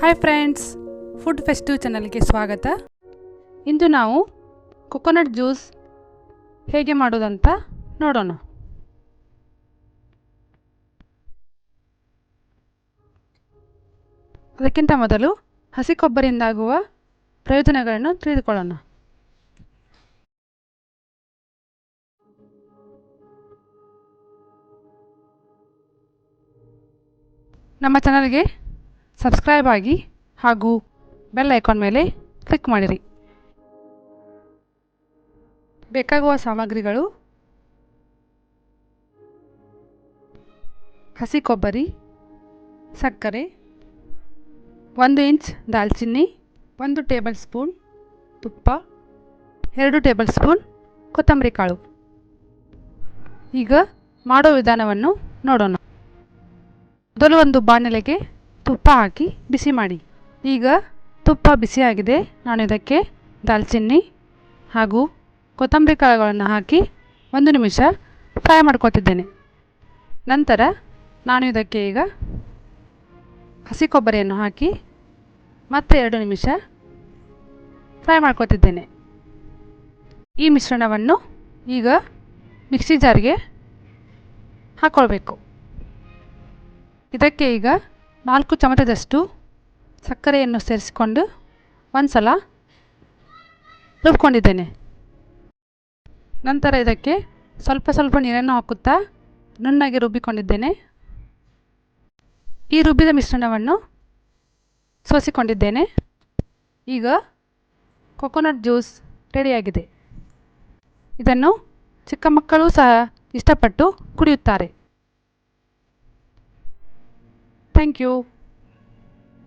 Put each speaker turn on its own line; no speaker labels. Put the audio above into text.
Hi friends food festive ಚಾನಲ್ಗೆ ಸ್ವಾಗತ. ಇಂದು ನಾವು ಕೊಕೊನಟ್ ಜ್ಯೂಸ್ ಹೇಗೆ ಮಾಡೋದಂತ ನೋಡೋಣ. ಅದಕ್ಕಿಂತ ಮೊದಲು ಹಸಿ ಕೊಬ್ಬರಿಯಿಂದಾಗುವ ಪ್ರಯೋಜನಗಳನ್ನು ತಿಳಿದುಕೊಳ್ಳೋಣ. ನಮ್ಮ ಚಾನಲ್ಗೆ ಸಬ್ಸ್ಕ್ರೈಬ್ ಆಗಿ ಹಾಗೂ ಬೆಲ್ ಐಕಾನ್ ಮೇಲೆ ಕ್ಲಿಕ್ ಮಾಡಿರಿ. ಬೇಕಾಗುವ ಸಾಮಗ್ರಿಗಳು ಹಸಿ ಕೊಬ್ಬರಿ, ಸಕ್ಕರೆ, ಒಂದು ಇಂಚ್ ದಾಲ್ಚಿನ್ನಿ ಒಂದು ಟೇಬಲ್ ಸ್ಪೂನ್ ತುಪ್ಪ, ಎರಡು ಟೇಬಲ್ ಸ್ಪೂನ್ ಕೊತ್ತಂಬರಿ ಕಾಳು. ಈಗ ಮಾಡೋ ವಿಧಾನವನ್ನು ನೋಡೋಣ. ಮೊದಲು ಒಂದು ಬಾಣಲೆಗೆ ತುಪ್ಪ ಹಾಕಿ ಬಿಸಿ ಮಾಡಿ. ಈಗ ತುಪ್ಪ ಬಿಸಿಯಾಗಿದೆ ನಾನು ಇದಕ್ಕೆ ದಾಲ್ಚಿನ್ನಿ ಹಾಗೂ ಕೊತ್ತಂಬರಿ ಕಾಳುಗಳನ್ನು ಹಾಕಿ ಒಂದು ನಿಮಿಷ ಫ್ರೈ ಮಾಡ್ಕೊತಿದ್ದೇನೆ. ನಂತರ ನಾನು ಇದಕ್ಕೆ ಈಗ ಹಸಿ ಕೊಬ್ಬರಿಯನ್ನು ಹಾಕಿ ಮತ್ತೆ ಎರಡು ನಿಮಿಷ ಫ್ರೈ ಮಾಡ್ಕೊತಿದ್ದೇನೆ. ಈ ಮಿಶ್ರಣವನ್ನು ಈಗ ಮಿಕ್ಸಿ ಜಾರ್ಗೆ ಹಾಕ್ಕೊಳ್ಬೇಕು ಇದಕ್ಕೆ ಈಗ ನಾಲ್ಕು ಚಮಚದಷ್ಟು ಸಕ್ಕರೆಯನ್ನು ಸೇರಿಸಿಕೊಂಡು ಒಂದು ಸಲ ರುಬ್ಕೊಂಡಿದ್ದೇನೆ. ನಂತರ ಇದಕ್ಕೆ ಸ್ವಲ್ಪ ಸ್ವಲ್ಪ ನೀರನ್ನು ಹಾಕುತ್ತಾ ನುಣ್ಣಗೆ ರುಬ್ಬಿಕೊಂಡಿದ್ದೇನೆ. ಈ ರುಬ್ಬಿದ ಮಿಶ್ರಣವನ್ನು ಸೋಸಿಕೊಂಡಿದ್ದೇನೆ. ಈಗ ಕೊಕೊನಟ್ ಜ್ಯೂಸ್ ರೆಡಿಯಾಗಿದೆ. ಇದನ್ನು ಚಿಕ್ಕ ಮಕ್ಕಳು ಸಹ ಇಷ್ಟಪಟ್ಟು ಕುಡಿಯುತ್ತಾರೆ. Thank you.